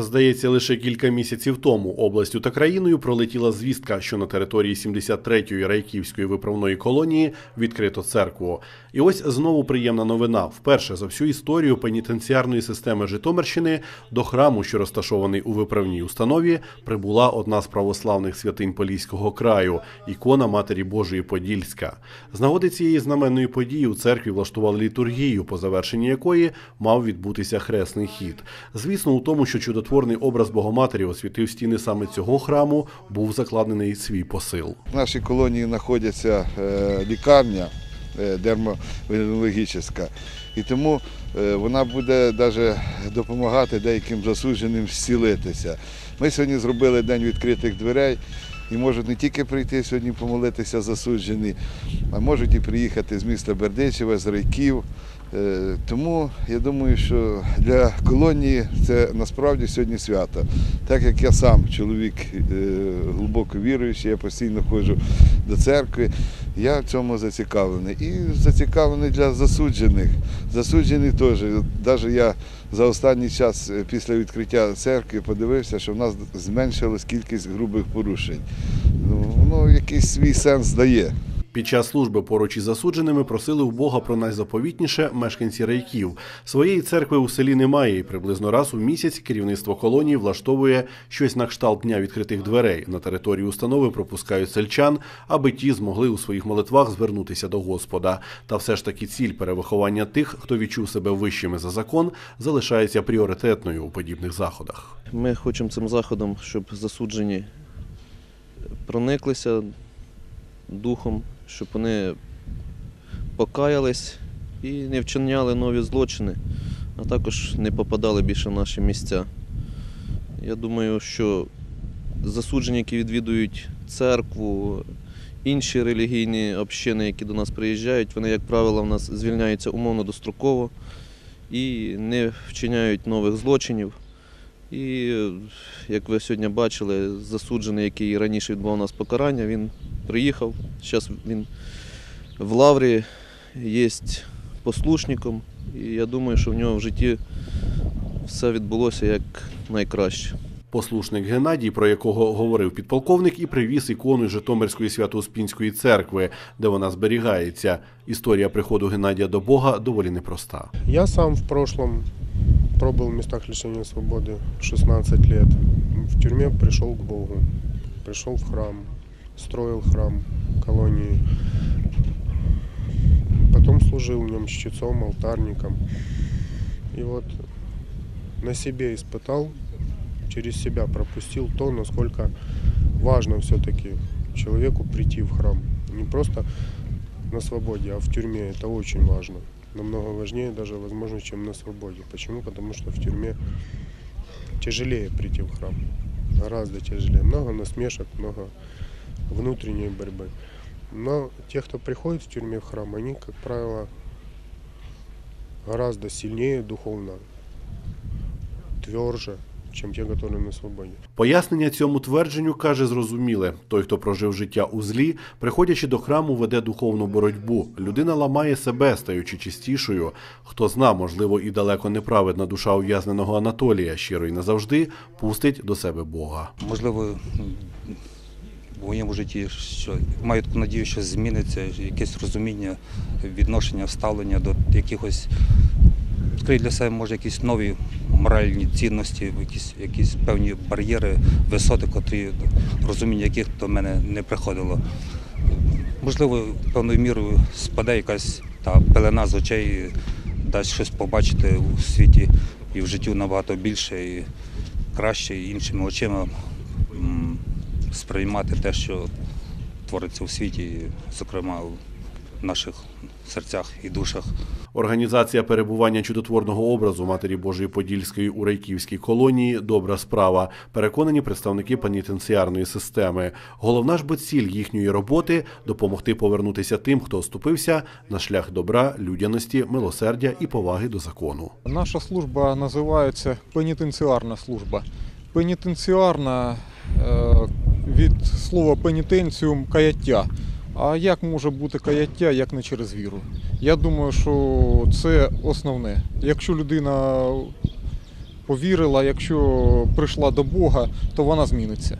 Здається, лише кілька місяців тому областю та країною пролетіла звістка, що на території 73-ї Райківської виправної колонії відкрито церкву. І ось знову приємна новина. Вперше за всю історію пенітенціарної системи Житомирщини до храму, що розташований у виправній установі, прибула одна з православних святинь Поліського краю ікона Матері Божої Подільська. З нагоди цієї знаменної події у церкві влаштували літургію, по завершенні якої мав відбутися хресний хід. Звісно, у тому, що чудотворний образ Богоматері освітив стіни саме цього храму, був закладений свій посил. В нашій колонії знаходиться е, лікарня е, дермовенерологічна. І тому е, вона буде навіть допомагати деяким засудженим зцілитися. Ми сьогодні зробили день відкритих дверей і можуть не тільки прийти сьогодні помолитися засуджені, а можуть і приїхати з міста Бердичева, з Райків. Е, Тому я думаю, що для колонії це насправді сьогодні свято. Так як я сам чоловік е, глибоко віруючий, я постійно ходжу до церкви, я в цьому зацікавлений. І зацікавлений для засуджених. Засуджені теж. Навіть я за останній час е, після відкриття церкви подивився, що в нас зменшилась кількість грубих порушень. Ну, Воно якийсь свій сенс дає. Під час служби поруч із засудженими просили в Бога про найзаповітніше мешканці райків. Своєї церкви у селі немає, і приблизно раз у місяць керівництво колонії влаштовує щось на кшталт дня відкритих дверей. На території установи пропускають сельчан, аби ті змогли у своїх молитвах звернутися до Господа. Та все ж таки ціль перевиховання тих, хто відчув себе вищими за закон, залишається пріоритетною у подібних заходах. Ми хочемо цим заходом, щоб засуджені прониклися духом, щоб вони покаялись і не вчиняли нові злочини, а також не попадали більше в наші місця. Я думаю, що засуджені, які відвідують церкву, інші релігійні общини, які до нас приїжджають, вони, як правило, в нас звільняються умовно достроково і не вчиняють нових злочинів. І як ви сьогодні бачили, засуджений, який раніше відбував у нас покарання, він приїхав. Зараз він в лаврі є послушником. І я думаю, що в нього в житті все відбулося як найкраще. Послушник Геннадій, про якого говорив підполковник, і привіз ікону Житомирської свято-Успінської церкви, де вона зберігається. Історія приходу Геннадія до Бога доволі непроста. Я сам в прошлом пробыл в местах лишения свободы 16 лет. В тюрьме пришел к Богу, пришел в храм, строил храм колонии. Потом служил в нем чтецом, алтарником. И вот на себе испытал, через себя пропустил то, насколько важно все-таки человеку прийти в храм. Не просто на свободе, а в тюрьме. Это очень важно намного важнее даже, возможно, чем на свободе. Почему? Потому что в тюрьме тяжелее прийти в храм. Гораздо тяжелее. Много насмешек, много внутренней борьбы. Но те, кто приходит в тюрьме в храм, они, как правило, гораздо сильнее духовно, тверже, чем те, которые на свободе. Пояснення цьому твердженню каже зрозуміле: той, хто прожив життя у злі, приходячи до храму, веде духовну боротьбу. Людина ламає себе, стаючи чистішою. Хто зна, можливо, і далеко неправедна душа ув'язненого Анатолія, щиро й назавжди пустить до себе Бога. Можливо, в моєму житті що маю таку надію, що зміниться якесь розуміння, відношення, ставлення до якихось відкрити для себе може якісь нові моральні цінності, якісь, якісь певні бар'єри, висоти, котрі розуміння яких до мене не приходило. Можливо, певною мірою спаде якась та пелена з очей, дасть щось побачити у світі і в житті набагато більше і краще, і іншими очима сприймати те, що твориться у світі, зокрема наших серцях і душах. Організація перебування чудотворного образу Матері Божої Подільської у Райківській колонії добра справа. Переконані представники пенітенціарної системи. Головна ж бо ціль їхньої роботи допомогти повернутися тим, хто оступився на шлях добра, людяності, милосердя і поваги до закону. Наша служба називається пенітенціарна служба. Пенітенціарна е, від слова пенітенціум каяття. А як може бути каяття, як не через віру? Я думаю, що це основне. Якщо людина повірила, якщо прийшла до Бога, то вона зміниться.